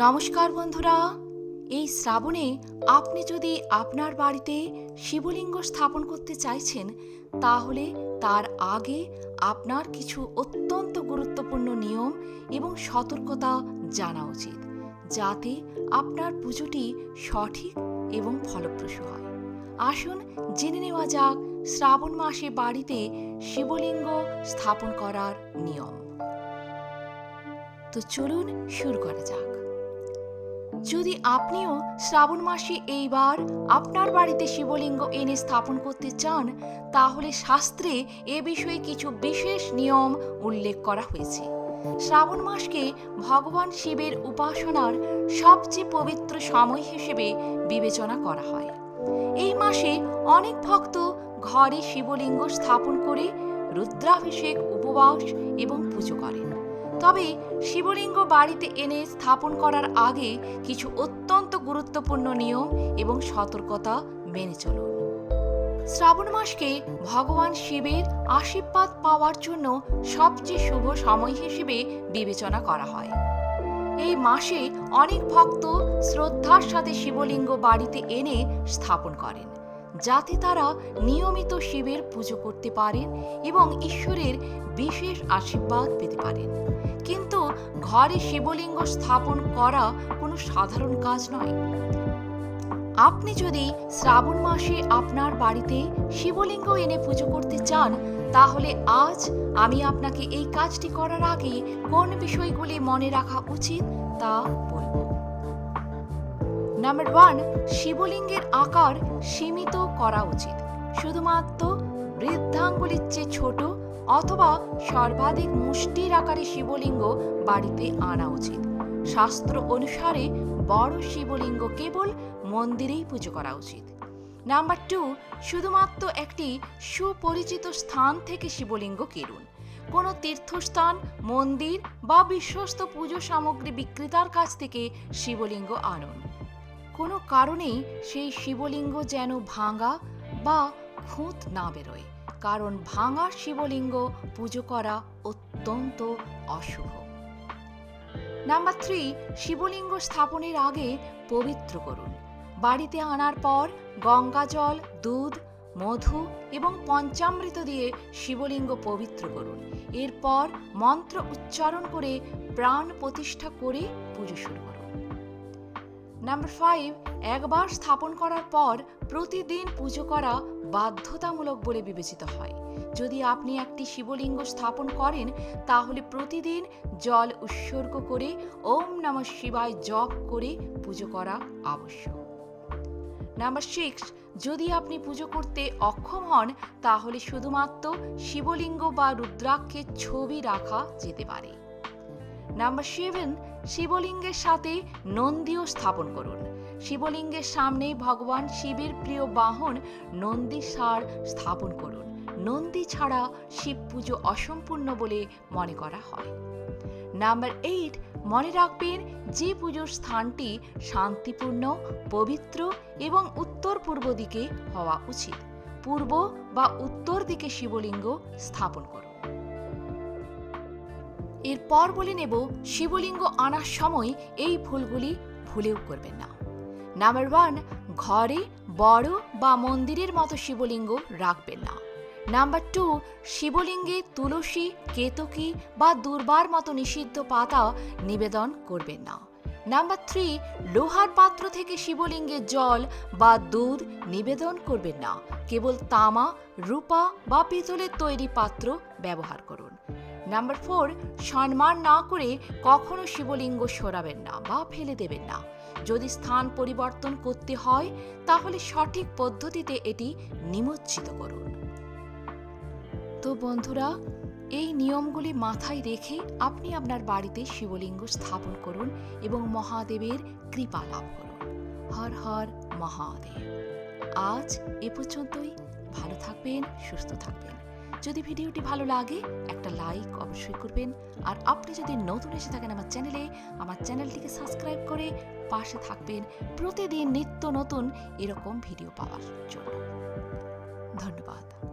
নমস্কার বন্ধুরা, এই শ্রাবণে আপনি যদি আপনার বাড়িতে শিবলিঙ্গ স্থাপন করতে চাইছেন, তাহলে তার আগে আপনার কিছু অত্যন্ত গুরুত্বপূর্ণ নিয়ম এবং সতর্কতা জানা উচিত, যাতে আপনার পুজোটি সঠিক এবং ফলপ্রসূ হয়। আসুন জেনে নেওয়া যাক শ্রাবণ মাসে বাড়িতে শিবলিঙ্গ স্থাপন করার নিয়ম। তো চলুন শুরু করা যাক। যদি আপনিও শ্রাবণ মাসে এইবার আপনার বাড়িতে শিবলিঙ্গ এনে স্থাপন করতে চান, তাহলে শাস্ত্রে এ বিষয়ে কিছু বিশেষ নিয়ম উল্লেখ করা হয়েছে। শ্রাবণ মাসকে ভগবান শিবের উপাসনার সবচেয়ে পবিত্র সময় হিসেবে বিবেচনা করা হয়। এই মাসে অনেক ভক্ত ঘরে শিবলিঙ্গ স্থাপন করে, রুদ্রাভিষেক, উপবাস এবং পুজো করেন। তবে শিবলিঙ্গ বাড়িতে এনে স্থাপন করার আগে কিছু অত্যন্ত গুরুত্বপূর্ণ নিয়ম এবং সতর্কতা মেনে চলুন। শ্রাবণ মাসকে ভগবান শিবের আশীর্বাদ পাওয়ার জন্য সবচেয়ে শুভ সময় হিসেবে বিবেচনা করা হয়। এই মাসে অনেক ভক্ত শ্রদ্ধার সাথে শিবলিঙ্গ বাড়িতে এনে স্থাপন করেন। যাতে তারা নিয়মিত শিবের পুজো করতে পারেন এবং ঈশ্বরের বিশেষ আশীর্বাদ পেতে পারেন। কিন্তু ঘরে শিবলিঙ্গ স্থাপন করা কোনো সাধারণ কাজ নয়। আপনি যদি শ্রাবণ মাসে আপনার বাড়িতে শিবলিঙ্গ এনে পুজো করতে চান, তাহলে আজ আমি আপনাকে এই কাজটি করার আগে কোন বিষয়গুলি মনে রাখা উচিত তা বলব। নাম্বার ওয়ান শিবলিঙ্গের আকার সীমিত করা উচিত। শুধুমাত্র বৃদ্ধাঙ্গুলির চেয়ে ছোট অথবা সর্বাধিক মুষ্টির আকারে শিবলিঙ্গ বাড়িতে আনা উচিত। শাস্ত্র অনুসারে বড় শিবলিঙ্গ কেবল মন্দিরেই পুজো করা উচিত। নাম্বার টু শুধুমাত্র একটি সুপরিচিত স্থান থেকে শিবলিঙ্গ কিনুন। কোনো তীর্থস্থান, মন্দির বা বিশ্বস্ত পুজো সামগ্রী বিক্রেতার কাছ থেকে শিবলিঙ্গ আনুন। কোনো কারণেই সেই শিবলিঙ্গ যেন ভাঙা বা খুঁত না বেরোয়, কারণ ভাঙা শিবলিঙ্গ পুজো করা অত্যন্ত অশুভ। নাম্বার থ্রি শিবলিঙ্গ স্থাপনের আগে পবিত্র করুন। বাড়িতে আনার পর গঙ্গা জল, দুধ, মধু এবং পঞ্চামৃত দিয়ে শিবলিঙ্গ পবিত্র করুন। এরপর মন্ত্র উচ্চারণ করে প্রাণ প্রতিষ্ঠা করে পুজো শুরু করুন। নাম্বার ফাইভ একবার স্থাপন করার পর প্রতিদিন পুজো করা বাধ্যতামূলক বলে বিবেচিত হয়। যদি আপনি একটি শিবলিঙ্গ স্থাপন করেন, তাহলে প্রতিদিন জল উৎসর্গ করে ওম নম শিবায় জপ করে পুজো করা আবশ্যক। নাম্বার সিক্স যদি আপনি পুজো করতে অক্ষম হন, তাহলে শুধুমাত্র শিবলিঙ্গ বা রুদ্রাক্ষের ছবি রাখা যেতে পারে। নাম্বার সেভেন, শিবলিঙ্গের সাথে নন্দীও স্থাপন করুন। শিবলিঙ্গের সামনে ভগবান শিবের প্রিয় বাহন নন্দী সার স্থাপন করুন। নন্দী ছাড়া শিব পুজো অসম্পূর্ণ বলে মনে করা হয়। নাম্বার এইট, মনে রাখবেন যে পুজোর স্থানটি শান্তিপূর্ণ, পবিত্র এবং উত্তর পূর্ব দিকে হওয়া উচিত। পূর্ব বা উত্তর দিকে শিবলিঙ্গ স্থাপন করুন। এরপর বলে নেব, শিবলিঙ্গ আনার সময় এই ভুলগুলি ভুলেও করবেন না। নাম্বার ওয়ান ঘরে, বড় বা মন্দিরের মতো শিবলিঙ্গ রাখবেন না। নাম্বার টু শিবলিঙ্গে তুলসী, কেতকী বা দুর্বার মতো নিষিদ্ধ পাতা নিবেদন করবেন না। নাম্বার থ্রি লোহার পাত্র থেকে শিবলিঙ্গে জল বা দুধ নিবেদন করবেন না। কেবল তামা, রূপা বা পিতলের তৈরি পাত্র ব্যবহার করুন। নাম্বার ফোর সম্মান না করে কখনো শিবলিঙ্গ সরাবেন না বা ফেলে দেবেন না। যদি স্থান পরিবর্তন করতে হয়, তাহলে সঠিক পদ্ধতিতে এটি নিমজ্জিত করুন। তো বন্ধুরা, এই নিয়মগুলি মাথায় রেখে আপনি আপনার বাড়িতে শিবলিঙ্গ স্থাপন করুন এবং মহাদেবের কৃপা লাভ করুন। হর হর মহাদেব। আজ এ পর্যন্তই। ভালো থাকবেন, সুস্থ থাকবেন। যদি ভিডিওটি ভালো লাগে, একটা লাইক অবশ্যই করবেন। আর আপনি যদি নতুন এসে থাকেন আমার চ্যানেলে আমার চ্যানেলটিকে সাবস্ক্রাইব করে পাশে থাকবেন প্রতিদিন নিত্য নতুন এরকম ভিডিও পাওয়ার জন্য। ধন্যবাদ।